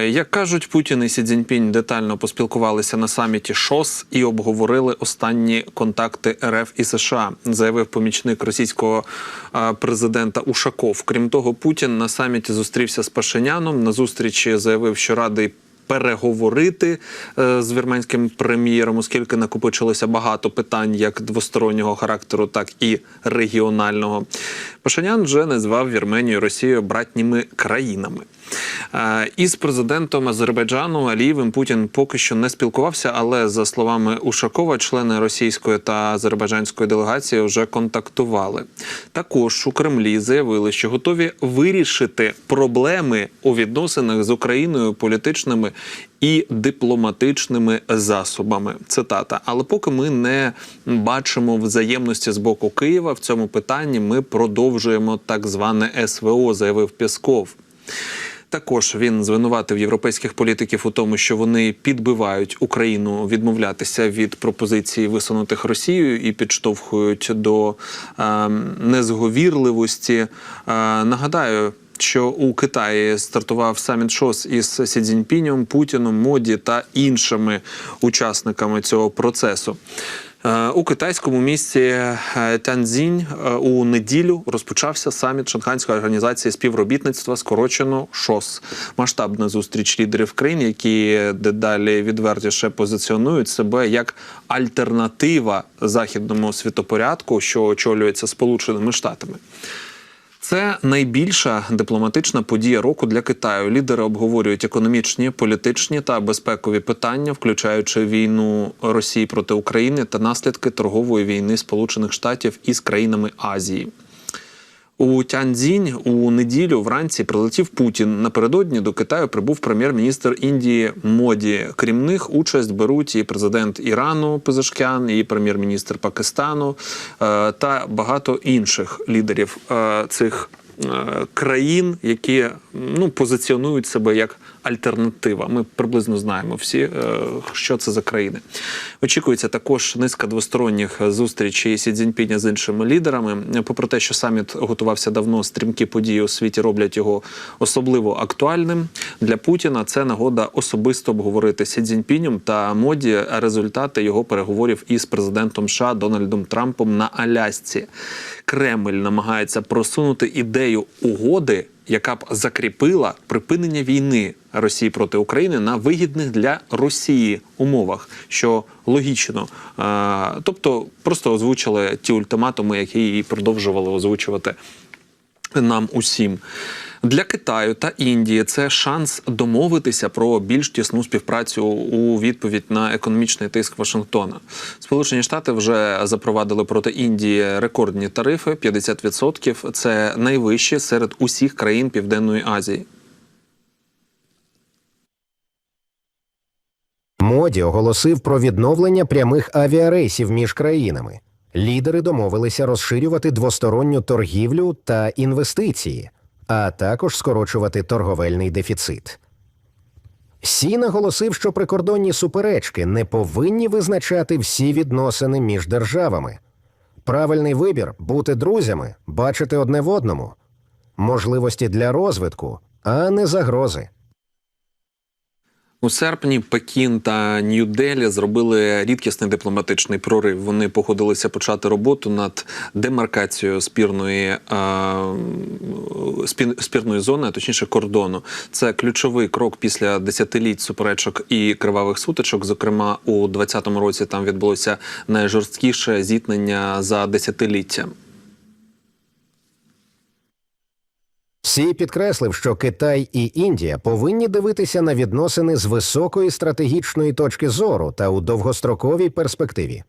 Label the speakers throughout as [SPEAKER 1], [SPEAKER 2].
[SPEAKER 1] Як кажуть, Путін і Сі Цзіньпінь детально поспілкувалися на саміті ШОС і обговорили останні контакти РФ і США, заявив помічник російського президента Ушаков. Крім того, Путін на саміті зустрівся з Пашиняном. На зустрічі заявив, що радий переговорити е, з вірменським прем'єром, оскільки накопичилося багато питань як двостороннього характеру, так і регіонального. Пашинян вже назвав Вірменію і Росію братніми країнами. Е, Із президентом Азербайджану Алієвим Путін поки що не спілкувався, але за словами Ушакова, члени російської та азербайджанської делегації вже контактували. Також у Кремлі заявили, що готові вирішити проблеми у відносинах з Україною політичними і дипломатичними засобами. Цитата. Але поки ми не бачимо взаємності з боку Києва в цьому питанні, ми продовжуємо так зване СВО, заявив Пєсков. Також він звинуватив європейських політиків у тому, що вони підбивають Україну відмовлятися від пропозицій, висунутих Росією, і підштовхують до е, незговірливості. Е, нагадаю. Що у Китаї стартував саміт ШОС із Сі Цзіньпінем, Путіном, Моді та іншими учасниками цього процесу. Е, У китайському місті е, Тяньцзінь е, у неділю розпочався саміт Шанхайської організації співробітництва, скорочено ШОС. Масштабна зустріч лідерів країн, які дедалі відвертіше позиціонують себе як альтернатива західному світопорядку, що очолюється Сполученими Штатами. Це найбільша дипломатична подія року для Китаю. Лідери обговорюють економічні, політичні та безпекові питання, включаючи війну Росії проти України та наслідки торгової війни Сполучених Штатів із країнами Азії. У Тяньцзінь у неділю вранці прилетів Путін. Напередодні до Китаю прибув прем'єр-міністр Індії Моді. Крім них, участь беруть і президент Ірану Пезешкян, і прем'єр-міністр Пакистану е, та багато інших лідерів е, цих е, країн, які ну позиціонують себе як альтернатива. Ми приблизно знаємо всі, е, що це за країни. Очікується також низка двосторонніх зустрічей Сі Цзіньпіня з іншими лідерами. Попри те, що саміт готувався давно, стрімкі події у світі роблять його особливо актуальним для Путіна. Це нагода особисто обговорити Сі Цзіньпінем та моді результати його переговорів із президентом США Дональдом Трампом на Алясці. Кремль намагається просунути ідею угоди, яка б закріпила припинення війни Росії проти України на вигідних для Росії умовах, що логічно. Е, Тобто просто озвучили ті ультиматуми, які і продовжували озвучувати нам усім. Для Китаю та Індії це шанс домовитися про більш тісну співпрацю у відповідь на економічний тиск Вашингтона. Сполучені Штати вже запровадили проти Індії рекордні тарифи 50%. Це найвищі серед усіх країн Південної Азії.
[SPEAKER 2] Моді оголосив про відновлення прямих авіарейсів між країнами. Лідери домовилися розширювати двосторонню торгівлю та інвестиції, а також скорочувати торговельний дефіцит. Сі наголосив, що прикордонні суперечки не повинні визначати всі відносини між державами. Правильний вибір бути друзями, бачити одне в одному, можливості для розвитку, а не загрози.
[SPEAKER 1] У серпні Пекін та Нью-Делі зробили рідкісний дипломатичний прорив. Вони погодилися почати роботу над демаркацією спірної спірної зони, а точніше кордону. Це ключовий крок після десятиліть суперечок і кривавих сутичок. Зокрема, у 2020 році там відбулося найжорсткіше зіткнення за десятиліття.
[SPEAKER 2] Сі підкреслив, що Китай і Індія повинні дивитися на відносини з високої стратегічної точки зору та у довгостроковій перспективі.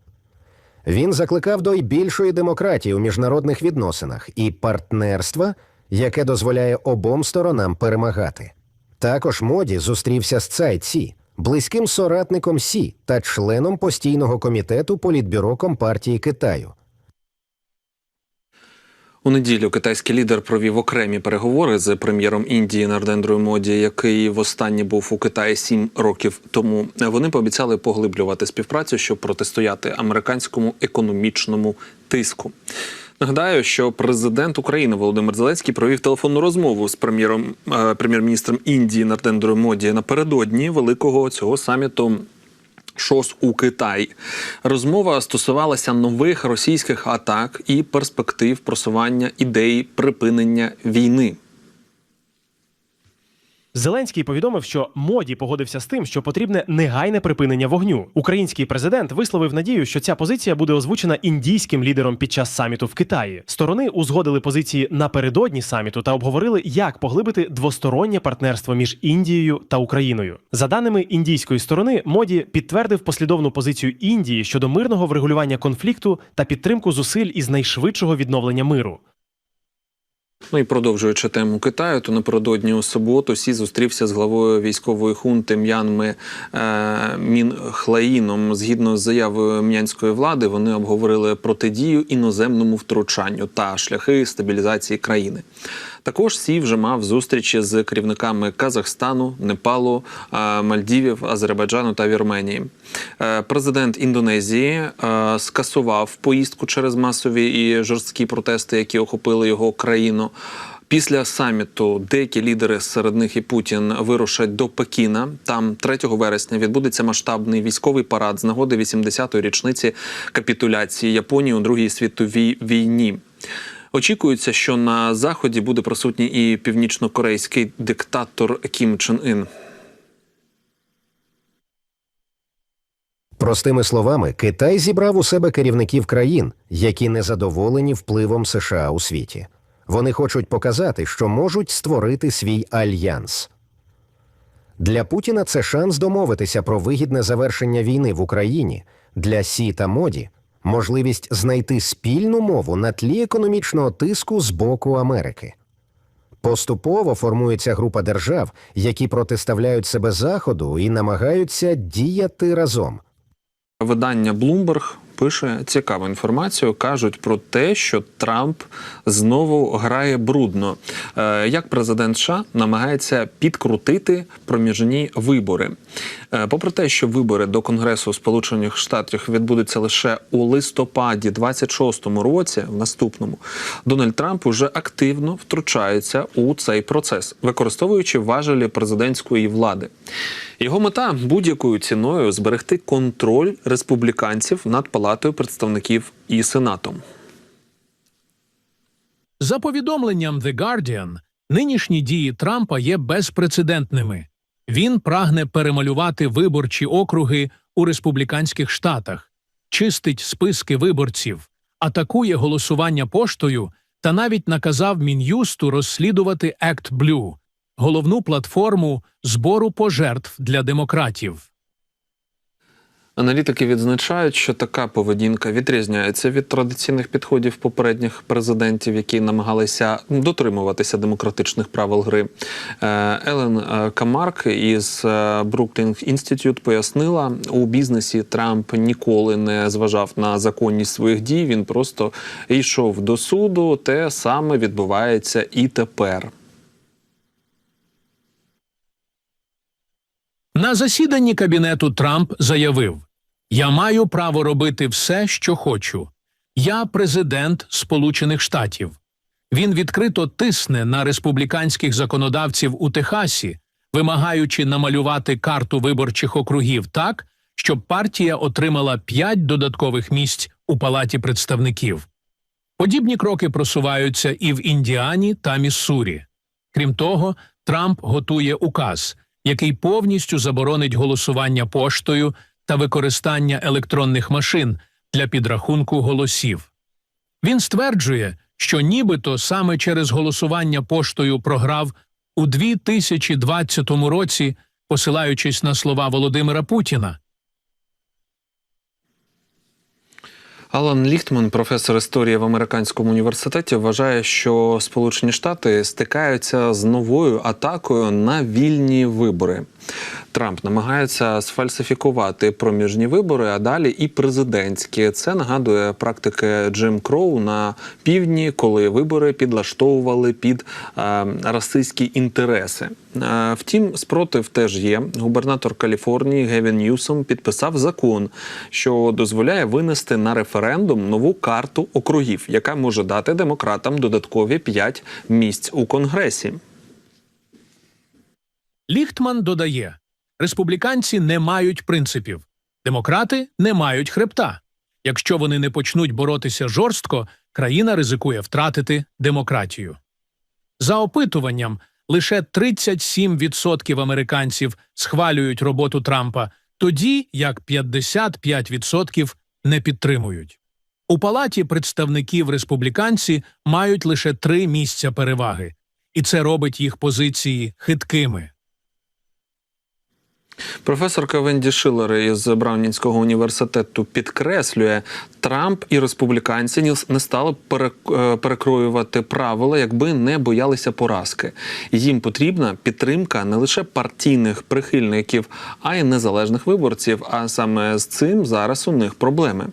[SPEAKER 2] Він закликав до й більшої демократії у міжнародних відносинах і партнерства, яке дозволяє обом сторонам перемагати. Також моді зустрівся з Цай Ці, близьким соратником Сі та членом постійного комітету політбюро Компартії Китаю.
[SPEAKER 1] У неділю китайський лідер провів окремі переговори з прем'єром Індії Нардендрою Моді, який востаннє був у Китаї сім років тому. Вони пообіцяли поглиблювати співпрацю, щоб протистояти американському економічному тиску. Нагадаю, що президент України Володимир Зеленський провів телефонну розмову з прем'єром е, прем'єр-міністром Індії Нартендрою Моді напередодні великого цього саміту. ШОС у Китай розмова стосувалася нових російських атак і перспектив просування ідеї припинення війни.
[SPEAKER 3] Зеленський повідомив, що моді погодився з тим, що потрібне негайне припинення вогню. Український президент висловив надію, що ця позиція буде озвучена індійським лідером під час саміту в Китаї. Сторони узгодили позиції напередодні саміту та обговорили, як поглибити двостороннє партнерство між Індією та Україною. За даними індійської сторони, моді підтвердив послідовну позицію Індії щодо мирного врегулювання конфлікту та підтримку зусиль із найшвидшого відновлення миру.
[SPEAKER 1] Ну і продовжуючи тему Китаю, то напередодні у суботу Сі зустрівся з главою військової хунти М'янми е, Мін Хлаїном. Згідно з заявою м'янської влади, вони обговорили протидію іноземному втручанню та шляхи стабілізації країни. Також Сі вже мав зустрічі з керівниками Казахстану, Непалу, е, Мальдівів, Азербайджану та Вірменії. Е, Президент Індонезії е, скасував поїздку через масові і жорсткі протести, які охопили його країну. Після саміту деякі лідери, серед них і Путін, вирушать до Пекіна. Там 3 вересня відбудеться масштабний військовий парад з нагоди 80-ї річниці капітуляції Японії у Другій світовій війні. Очікується, що на заході буде присутній і північно-корейський диктатор Кім Чен Ін.
[SPEAKER 2] Простими словами, Китай зібрав у себе керівників країн, які не задоволені впливом США у світі. Вони хочуть показати, що можуть створити свій альянс. Для Путіна це шанс домовитися про вигідне завершення війни в Україні. Для Сі та Моді можливість знайти спільну мову на тлі економічного тиску з боку Америки. Поступово формується група держав, які протиставляють себе Заходу і намагаються діяти разом.
[SPEAKER 1] Видання Bloomberg пише цікаву інформацію. кажуть про те, що Трамп знову грає брудно. Е, Як президент США намагається підкрутити проміжні вибори. Е, Попри те, що вибори до Конгресу Сполучених Штатів відбудуться лише у листопаді 26-му році, в наступному, Дональд Трамп уже активно втручається у цей процес, використовуючи важелі президентської влади. Його мета будь-якою ціною зберегти контроль республіканців над палатою представників і сенатом.
[SPEAKER 4] За повідомленням The Guardian, нинішні дії Трампа є безпрецедентними. Він прагне перемалювати виборчі округи у республіканських штатах, чистить списки виборців, атакує голосування поштою та навіть наказав Мін'юсту розслідувати Act Blue – головну платформу збору пожертв для демократів.
[SPEAKER 1] Аналітики відзначають, що така поведінка відрізняється від традиційних підходів попередніх президентів, які намагалися дотримуватися демократичних правил гри. Е, Елен е, Камарк із е, Brooklyn Institute пояснила, у бізнесі Трамп ніколи не зважав на законність своїх дій. Він просто йшов до суду. Те саме відбувається і тепер.
[SPEAKER 4] На засіданні кабінету Трамп заявив: Я маю право робити все, що хочу. Я президент Сполучених Штатів. Він відкрито тисне на республіканських законодавців у Техасі, вимагаючи намалювати карту виборчих округів так, щоб партія отримала п'ять додаткових місць у Палаті представників. Подібні кроки просуваються і в Індіані та Міссурі. Крім того, Трамп готує указ, який повністю заборонить голосування поштою та використання електронних машин для підрахунку голосів. Він стверджує, що нібито саме через голосування поштою програв у 2020 році, посилаючись на слова Володимира Путіна.
[SPEAKER 1] Алан Ліхтман, професор історії в американському університеті, вважає, що Сполучені Штати стикаються з новою атакою на вільні вибори. Трамп намагається сфальсифікувати проміжні вибори, а далі і президентські. Це нагадує практики Джим Кроу на півдні, коли вибори підлаштовували під е, расистські інтереси. Е, Втім, спротив теж є. Губернатор Каліфорнії Гевін Ньюсом підписав закон, що дозволяє винести на референдум нову карту округів, яка може дати демократам додаткові 5 місць у конгресі.
[SPEAKER 4] Ліхтман додає: республіканці не мають принципів, демократи не мають хребта. Якщо вони не почнуть боротися жорстко, країна ризикує втратити демократію. За опитуванням, лише 37% американців схвалюють роботу Трампа, тоді як 55% не підтримують. У палаті представників республіканці мають лише три місця переваги, і це робить їх позиції хиткими.
[SPEAKER 1] Професорка Венді Шилер із Браунінського університету підкреслює, Трамп і республіканці не стали е, перекроювати правила, якби не боялися поразки. Їм потрібна підтримка не лише партійних прихильників, а й незалежних виборців. А саме з цим зараз у них проблеми.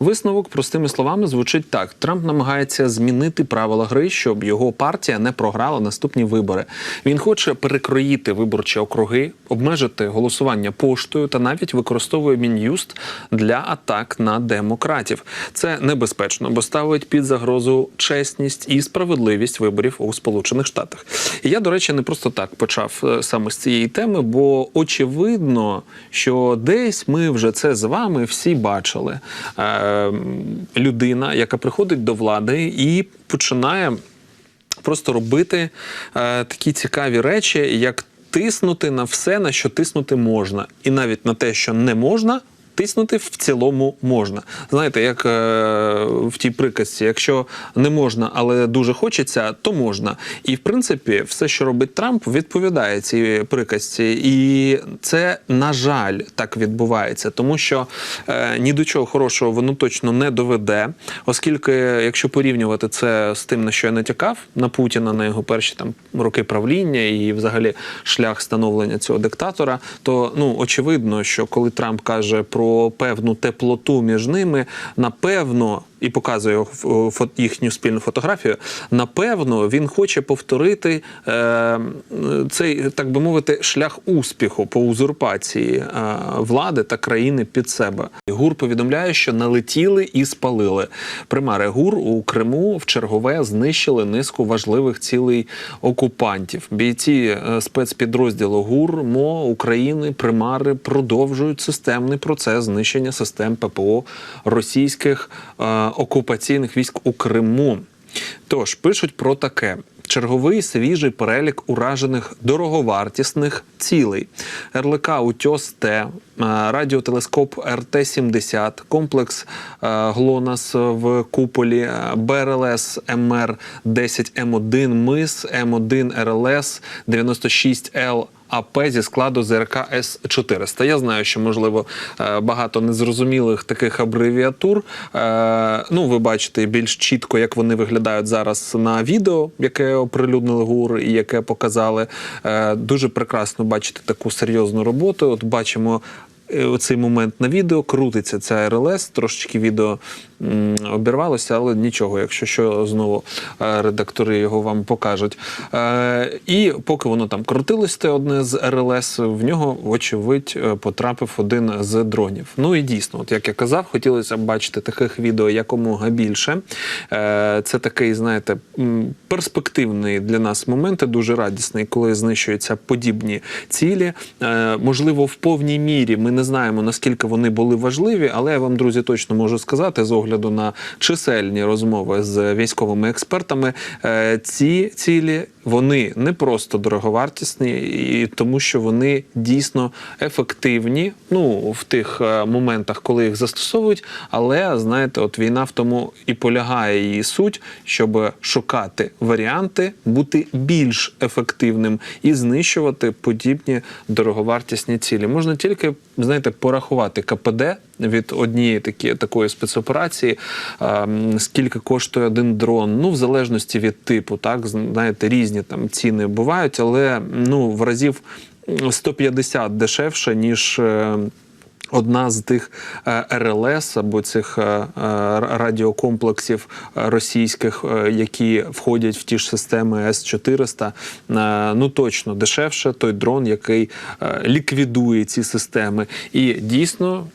[SPEAKER 1] Висновок простими словами звучить так: Трамп намагається змінити правила гри, щоб його партія не програла наступні вибори. Він хоче перекроїти виборчі округи, обмежити голосування поштою та навіть використовує мін'юст для атак на демократів. Це небезпечно, бо ставить під загрозу чесність і справедливість виборів у Сполучених Штатах. І я, до речі, не просто так почав е, саме з цієї теми, бо очевидно, що десь ми вже це з вами всі бачили. Людина, яка приходить до влади і починає просто робити е, такі цікаві речі, як тиснути на все, на що тиснути можна, і навіть на те, що не можна. Тиснути в цілому можна. Знаєте, як е, в тій приказці, якщо не можна, але дуже хочеться, то можна. І в принципі, все, що робить Трамп, відповідає цій приказці. І це, на жаль, так відбувається, тому що е, ні до чого хорошого воно точно не доведе, оскільки, якщо порівнювати це з тим, на що я натякав, на Путіна, на його перші там роки правління і взагалі шлях становлення цього диктатора, то ну очевидно, що коли Трамп каже про певну теплоту між ними, напевно. І показує їхню спільну фотографію. Напевно, він хоче повторити е, цей, так би мовити, шлях успіху по узурпації е, влади та країни під себе. ГУР повідомляє, що налетіли і спалили. Примари ГУР у Криму в чергове знищили низку важливих цілей окупантів. Бійці е, спецпідрозділу ГУР МО України примари продовжують системний процес знищення систем ППО російських е, окупаційних військ у Криму. Тож пишуть про таке. Черговий свіжий перелік уражених дороговартісних цілей: РЛК Утьос Т, е, радіотелескоп РТ-70, комплекс е, ГЛОНАС в куполі, БРЛС МР 10 М1, МИС М1 РЛС 96Л. АП зі складу ЗРК С-400. Я знаю, що можливо е, багато незрозумілих таких абревіатур. Е, Ну, ви бачите більш чітко, як вони виглядають зараз на відео, яке оприлюднили ГУР і яке показали. Е, Дуже прекрасно бачити таку серйозну роботу. От бачимо. Оцей момент на відео крутиться ця РЛС, трошечки відео обірвалося, але нічого, якщо що, знову е, редактори його вам покажуть. Е, і поки воно там крутилось, те одне з РЛС, в нього, вочевидь, е, потрапив один з дронів. Ну і дійсно, от як я казав, хотілося б бачити таких відео якомога більше. Це такий, знаєте, перспективний для нас момент, дуже радісний, коли знищуються подібні цілі. Можливо, в повній мірі ми не знаємо, наскільки вони були важливі, але я вам, друзі, точно можу сказати, з огляду на чисельні розмови з військовими експертами, е, ці цілі вони не просто дороговартісні, і тому що вони дійсно ефективні. Ну в тих е, моментах, коли їх застосовують. Але знаєте, от війна в тому і полягає її суть, щоб шукати варіанти, бути більш ефективним і знищувати подібні дороговартісні цілі. Можна тільки знаєте порахувати КПД від однієї такі, такої спецоперації, е, скільки коштує один дрон. Ну, в залежності від типу, так знаєте, різні там ціни бувають, але ну в разів 150 дешевше, ніж. е, Одна з тих е, РЛС або цих е, е, радіокомплексів російських, які входять в ті ж системи С-400, е, ну точно дешевше той дрон, який ліквідує ці системи. І дійсно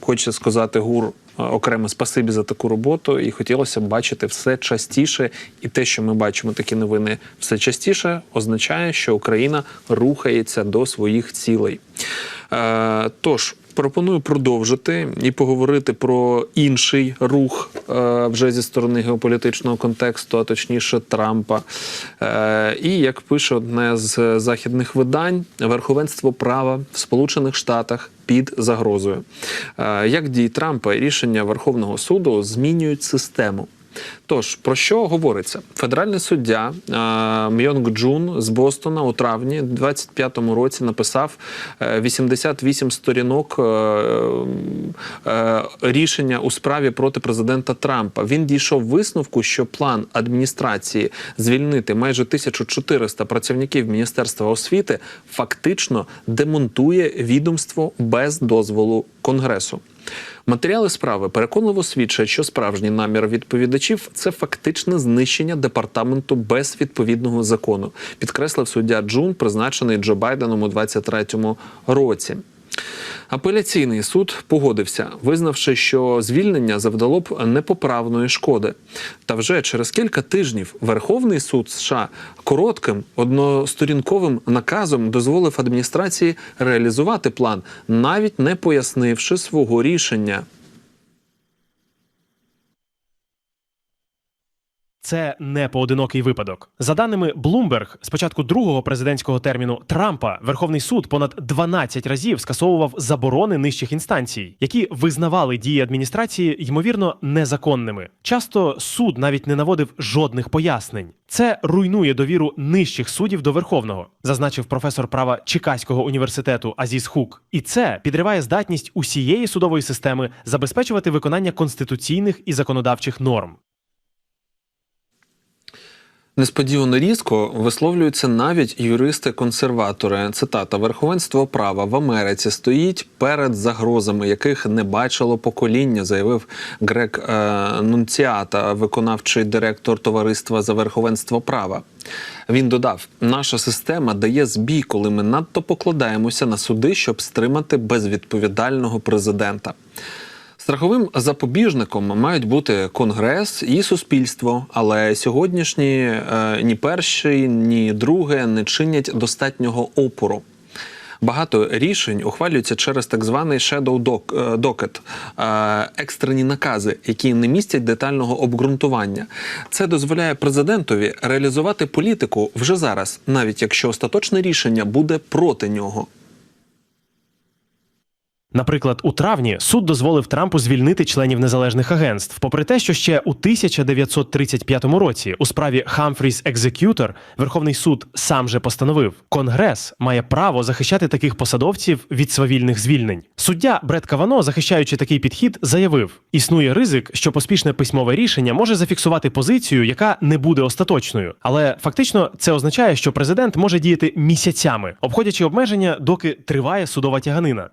[SPEAKER 1] хочеться сказати ГУР. е, Окремо спасибі за таку роботу, і хотілося б бачити все частіше. І те, що ми бачимо такі новини все частіше, означає, що Україна рухається до своїх цілей. Тож пропоную продовжити і поговорити про інший рух е, вже зі сторони геополітичного контексту, а точніше Трампа. Е, і як пише одне з західних видань, верховенство права в Сполучених Штатах під загрозою. Е, як дії Трампа і рішення Верховного суду змінюють систему. Тож про що говориться? Федеральний суддя е, Мйонг Джун з Бостона у травні 25-му році написав е, 88 сторінок е, е, рішення у справі проти президента Трампа. Він дійшов висновку, що план адміністрації звільнити майже 1400 працівників Міністерства освіти фактично демонтує відомство без дозволу Конгресу. Матеріали справи переконливо свідчать, що справжній намір відповідачів це фактичне знищення департаменту без відповідного закону, підкреслив суддя Джун, призначений Джо Байденом у 23-му році. Апеляційний суд погодився, визнавши, що звільнення завдало б непоправної шкоди. Та вже через кілька тижнів Верховний суд США коротким односторінковим наказом дозволив адміністрації реалізувати план, навіть не пояснивши свого рішення.
[SPEAKER 3] Це не поодинокий випадок. За даними Bloomberg, з початку другого президентського терміну Трампа Верховний суд понад 12 разів скасовував заборони нижчих інстанцій, які визнавали дії адміністрації ймовірно незаконними. Часто суд навіть не наводив жодних пояснень. Це руйнує довіру нижчих суддів до верховного, зазначив професор права Чикаського університету Азіз Хук. І це підриває здатність усієї судової системи забезпечувати виконання конституційних і законодавчих норм.
[SPEAKER 1] Несподівано різко висловлюються навіть юристи-консерватори. Цитата: верховенство права в Америці стоїть перед загрозами, яких не бачило покоління, заявив Грек е, Нунціата, виконавчий директор товариства за верховенство права. Він додав: наша система дає збій, коли ми надто покладаємося на суди, щоб стримати безвідповідального президента. Страховим запобіжником мають бути конгрес і суспільство, але сьогоднішні е, ні перший, ні друге не чинять достатнього опору. Багато рішень ухвалюються через так званий shadow е, docket, е, екстрені накази, які не містять детального обґрунтування. Це дозволяє президентові реалізувати політику вже зараз, навіть якщо остаточне рішення буде проти нього.
[SPEAKER 3] Наприклад, у травні суд дозволив Трампу звільнити членів незалежних агентств, попри те, що ще у 1935 році у справі Хамфріс Екзекютор Верховний суд сам же постановив, Конгрес має право захищати таких посадовців від свавільних звільнень. Суддя Бред Кавано, захищаючи такий підхід, заявив: існує ризик, що поспішне письмове рішення може зафіксувати позицію, яка не буде остаточною. Але фактично це означає, що президент може діяти місяцями, обходячи обмеження, доки триває судова тяганина.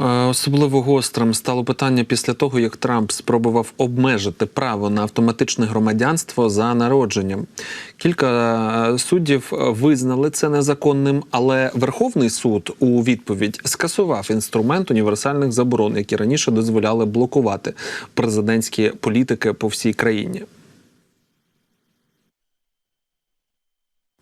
[SPEAKER 1] Е, Особливо гострим стало питання після того, як Трамп спробував обмежити право на автоматичне громадянство за народженням. Кілька е, суддів визнали це незаконним, але Верховний суд у відповідь скасував інструмент універсальних заборон, які раніше дозволяли блокувати президентські політики по всій країні.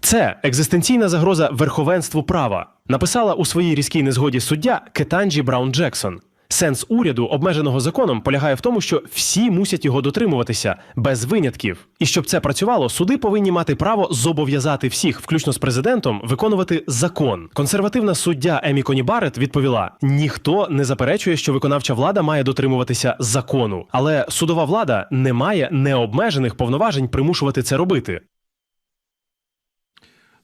[SPEAKER 3] Це екзистенційна загроза верховенству права, написала у своїй різкій незгоді суддя Кетанджі Браун Джексон. Сенс уряду, обмеженого законом, полягає в тому, що всі мусять його дотримуватися без винятків. І щоб це працювало, суди повинні мати право зобов'язати всіх, включно з президентом, виконувати закон. Консервативна суддя Емі Коні Баррет відповіла: ніхто не заперечує, що виконавча влада має дотримуватися закону, але судова влада не має необмежених повноважень примушувати це робити.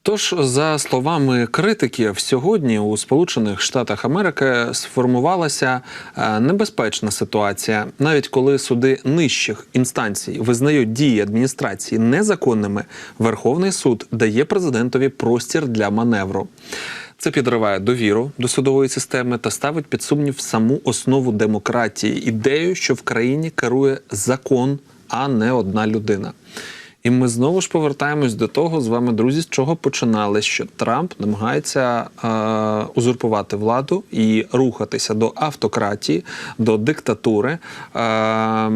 [SPEAKER 1] Тож, за словами критиків, сьогодні у Сполучених Штатах Америки сформувалася е, небезпечна ситуація, навіть коли суди нижчих інстанцій визнають дії адміністрації незаконними, Верховний суд дає президентові простір для маневру. Це підриває довіру до судової системи та ставить під сумнів саму основу демократії, ідею, що в країні керує закон, а не одна людина. І ми знову ж повертаємось до того з вами, друзі, з чого починали, що Трамп намагається е, узурпувати владу і рухатися до автократії, до диктатури, е,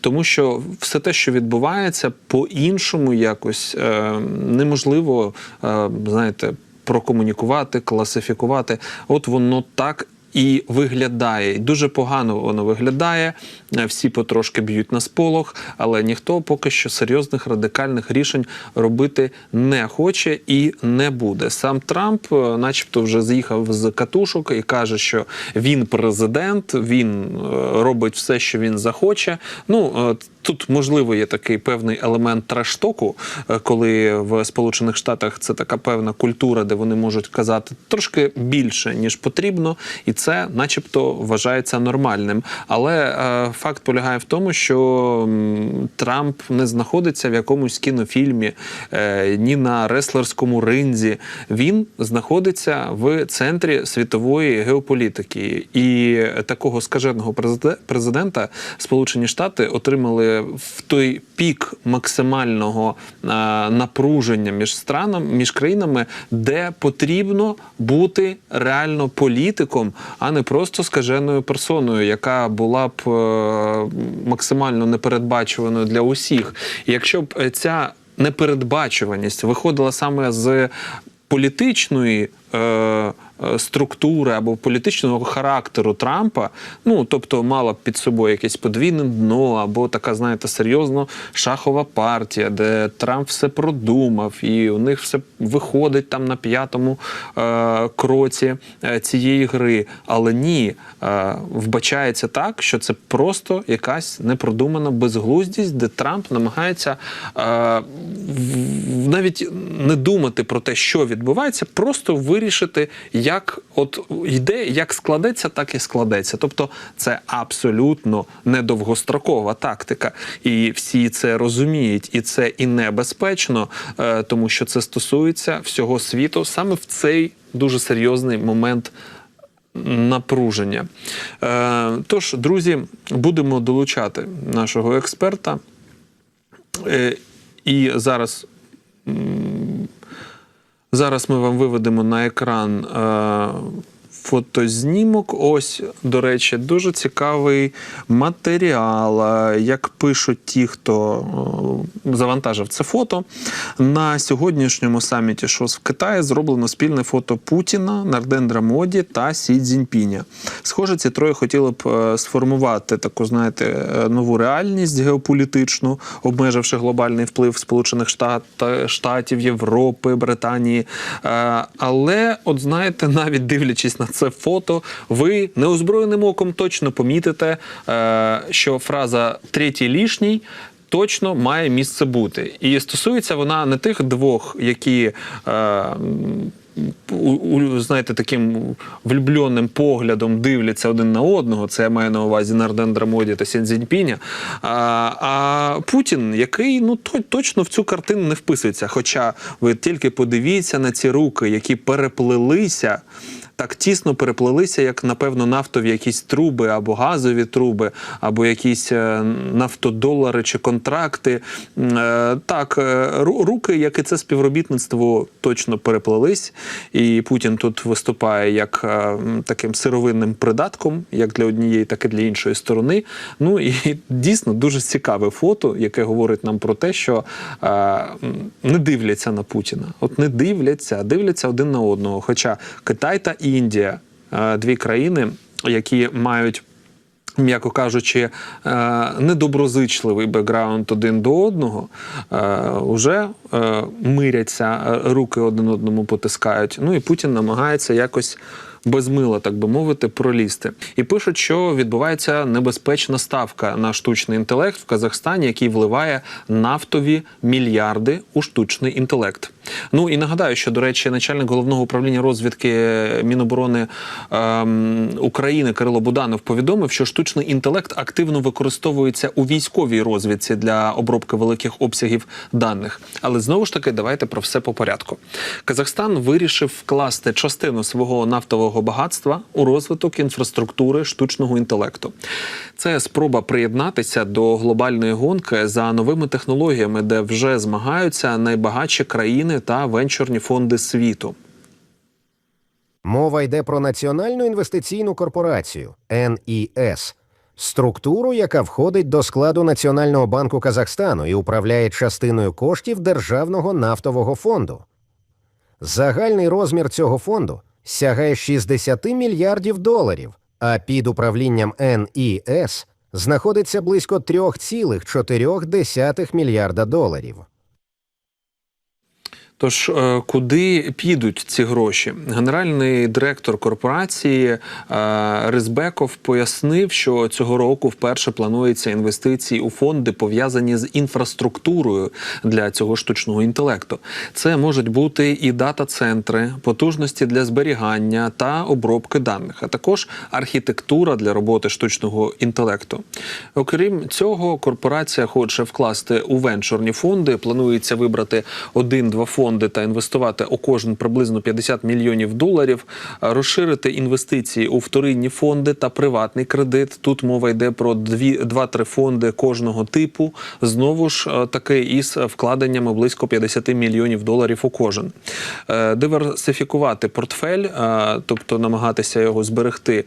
[SPEAKER 1] тому що все те, що відбувається, по-іншому якось е, неможливо, е, знаєте, прокомунікувати, класифікувати. От воно так. І виглядає, і дуже погано воно виглядає. Е, Всі потрошки б'ють на сполох, але ніхто поки що серйозних радикальних рішень робити не хоче і не буде. Сам Трамп, е, начебто, вже з'їхав з катушок і каже, що він президент, він е, робить все, що він захоче. Ну Тут можливо є такий певний елемент трештоку, е, коли в Сполучених Штатах це така певна культура, де вони можуть казати трошки більше ніж потрібно, і це, начебто, вважається нормальним. Але факт полягає в тому, що Трамп не знаходиться в якомусь кінофільмі, е, ні на реслерському ринзі. Він знаходиться в центрі світової геополітики, і такого скаженого президента Сполучені Штати отримали в той пік максимального е, напруження між странами, між країнами, де потрібно бути реально політиком, а не просто скаженою персоною, яка була б е, максимально непередбачуваною для усіх. Якщо б е, ця непередбачуваність виходила саме з політичної е, е, структури або політичного характеру Трампа, ну тобто мала б під собою якесь подвійне дно, або така, знаєте, серйозно шахова партія, де Трамп все продумав, і у них все виходить там на п'ятому е, кроці е, цієї гри. Але ні, е, вбачається так, що це просто якась непродумана безглуздість, де Трамп намагається е, навіть не думати про те, що відбувається, просто вирішити, як от йде, як складеться, так і складеться. Тобто це абсолютно недовгострокова тактика, і всі це розуміють, і це і небезпечно, е, тому що це стосується всього світу саме в цей дуже серйозний момент напруження. Е, Тож, друзі, будемо долучати нашого експерта. Е, І зараз, зараз ми вам виведемо на екран е, фотознімок. Ось, до речі, дуже цікавий матеріал. Е, Як пишуть ті, хто е, завантажив це фото, на сьогоднішньому саміті ШОС в Китаї зроблено спільне фото Путіна, Нардендра Моді та Сі Цзіньпіня. Схоже, ці троє хотіли б е, сформувати таку, знаєте, нову реальність геополітичну, обмеживши глобальний вплив Сполучених Штат, Штатів, Європи, Британії. Але, от знаєте, навіть дивлячись на це фото, ви неозброєним оком точно помітите, е, що фраза третій лішній. Точно має місце бути, і стосується вона не тих двох, які е, у, у, знаєте, таким влюбленим поглядом дивляться один на одного. Це я маю на увазі Нардендра Моді та Сін Цзіньпіня. А, а Путін, який ну то, точно в цю картину не вписується. Хоча ви тільки подивіться на ці руки, які переплелися. Так тісно переплелися, як напевно нафтові якісь труби або газові труби, або якісь е, нафтодолари чи контракти. Е, Так, е, руки, як і це співробітництво, точно переплелись. І Путін тут виступає як таким сировинним придатком, як для однієї, так і для іншої сторони. Ну і дійсно дуже цікаве фото, яке говорить нам про те, що не дивляться на Путіна. От не дивляться, дивляться один на одного. Хоча Китай та Індія е, дві країни, які мають. М'яко кажучи, е, недоброзичливий бекграунд один до одного, вже миряться, е, руки один одному потискають. Ну і Путін намагається якось без мила, так би мовити, пролізти. І пишуть, що відбувається небезпечна ставка на штучний інтелект в Казахстані, який вливає нафтові мільярди у штучний інтелект. Ну і нагадаю, що до речі, начальник головного управління розвідки Міноборони ем, України Кирило Буданов повідомив, що штучний інтелект активно використовується у військовій розвідці для обробки великих обсягів даних. Але знову ж таки, давайте про все по порядку. Казахстан вирішив вкласти частину свого нафтового багатства у розвиток інфраструктури штучного інтелекту. Це спроба приєднатися до глобальної гонки за новими технологіями, де вже змагаються найбагатші країни та венчурні фонди світу.
[SPEAKER 2] Мова йде про Національну інвестиційну корпорацію НІС, структуру, яка входить до складу Національного банку Казахстану і управляє частиною коштів Державного нафтового фонду. Загальний розмір цього фонду сягає 60 мільярдів доларів, а під управлінням НІС знаходиться близько 3,4 мільярда доларів.
[SPEAKER 1] Тож е, куди підуть ці гроші? Генеральний директор корпорації е, Ризбеков пояснив, що цього року вперше планується інвестиції у фонди, пов'язані з інфраструктурою для цього штучного інтелекту. Це можуть бути і дата-центри, потужності для зберігання та обробки даних, а також архітектура для роботи штучного інтелекту. Окрім цього, корпорація хоче вкласти у венчурні фонди. Планується вибрати один-два фонди та інвестувати у кожен приблизно 50 мільйонів доларів, розширити інвестиції у вторинні фонди та приватний кредит. Тут мова йде про дві два-три фонди кожного типу. Знову ж е, таки із вкладеннями близько 50 мільйонів доларів у кожен. Е, Диверсифікувати портфель, е, тобто намагатися його зберегти,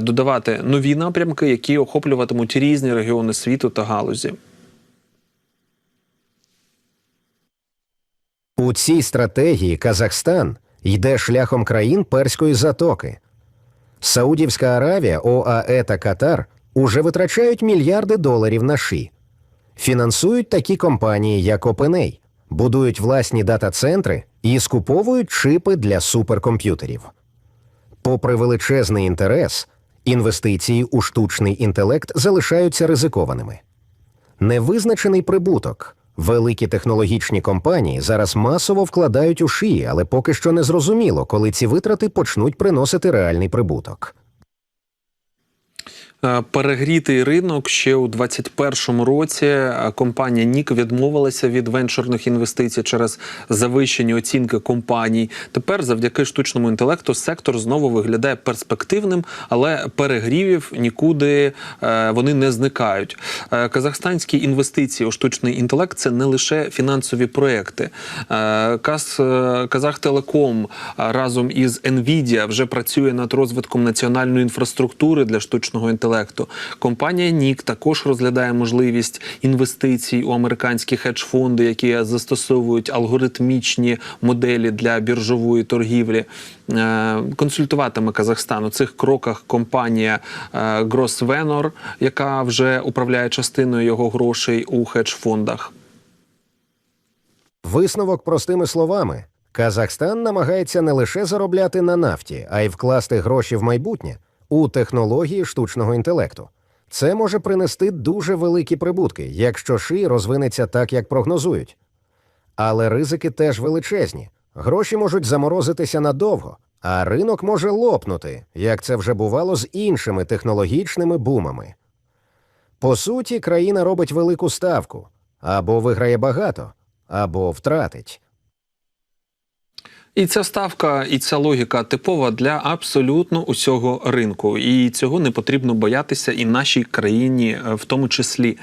[SPEAKER 1] додавати нові напрямки, які охоплюватимуть різні регіони світу та галузі.
[SPEAKER 2] У цій стратегії Казахстан йде шляхом країн Перської затоки. Саудівська Аравія, ОАЕ та Катар уже витрачають мільярди доларів на ші. Фінансують такі компанії, як OpenAI, будують власні дата-центри і скуповують чипи для суперкомп'ютерів. Попри величезний інтерес, інвестиції у штучний інтелект залишаються ризикованими. Невизначений прибуток. Великі технологічні компанії зараз масово вкладають у шиї, але поки що не зрозуміло, коли ці витрати почнуть приносити реальний прибуток.
[SPEAKER 1] Е, Перегрітий ринок ще у 2021 році е, компанія Нік відмовилася від венчурних інвестицій через завищені оцінки компаній. Тепер, завдяки штучному інтелекту, сектор знову виглядає перспективним, але перегрівів нікуди е, вони не зникають. Казахстанські інвестиції у штучний інтелект це не лише фінансові проекти. Каз, Казахтелеком разом із Nvidia вже працює над розвитком національної інфраструктури для штучного інтелекту. Компанія Нік також розглядає можливість інвестицій у американські хедж-фонди, які застосовують алгоритмічні моделі для біржової торгівлі. Е, Консультуватиме Казахстан у цих кроках компанія е, Grosvenor, яка вже управляє частиною його грошей у хедж-фондах.
[SPEAKER 2] Висновок простими словами: Казахстан намагається не лише заробляти на нафті, а й вкласти гроші в майбутнє у технології штучного інтелекту. Це може принести дуже великі прибутки, якщо ши розвинеться так, як прогнозують. Але ризики теж величезні. Гроші можуть заморозитися надовго, а ринок може лопнути, як це вже бувало з іншими технологічними бумами. По суті, країна робить велику ставку або виграє багато, або втратить.
[SPEAKER 1] І ця ставка, і ця логіка типова для абсолютно усього ринку. І цього не потрібно боятися і нашій країні, е, в тому числі.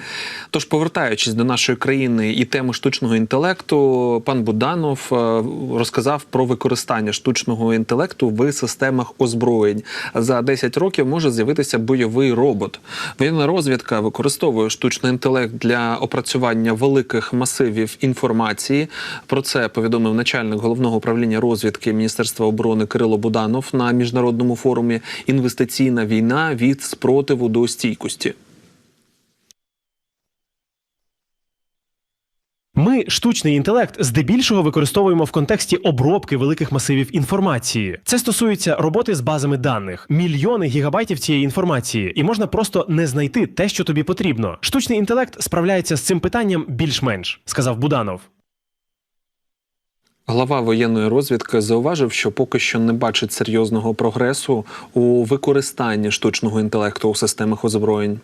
[SPEAKER 1] Тож, повертаючись до нашої країни і теми штучного інтелекту, пан Буданов е, розказав про використання штучного інтелекту в системах озброєнь. За 10 років може з'явитися бойовий робот. Воєнна розвідка використовує штучний інтелект для опрацювання великих масивів інформації. Про це повідомив начальник головного управління розвідки Міністерства оборони Кирило Буданов на міжнародному форумі Інвестиційна війна від спротиву до стійкості.
[SPEAKER 3] Ми штучний інтелект здебільшого використовуємо в контексті обробки великих масивів інформації. Це стосується роботи з базами даних, мільйони гігабайтів цієї інформації, і можна просто не знайти те, що тобі потрібно. Штучний інтелект справляється з цим питанням більш-менш, сказав Буданов.
[SPEAKER 1] Глава воєнної розвідки зауважив, що поки що не бачить серйозного прогресу у використанні штучного інтелекту у системах озброєнь.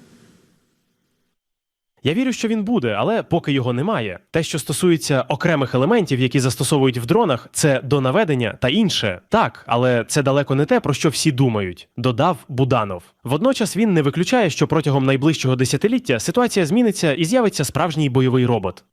[SPEAKER 3] Я вірю, що він буде, але поки його немає. Те, що стосується окремих елементів, які застосовують в дронах, це донаведення та інше. Так, але це далеко не те, про що всі думають, додав Буданов. Водночас він не виключає, що протягом найближчого десятиліття ситуація зміниться і з'явиться справжній бойовий робот.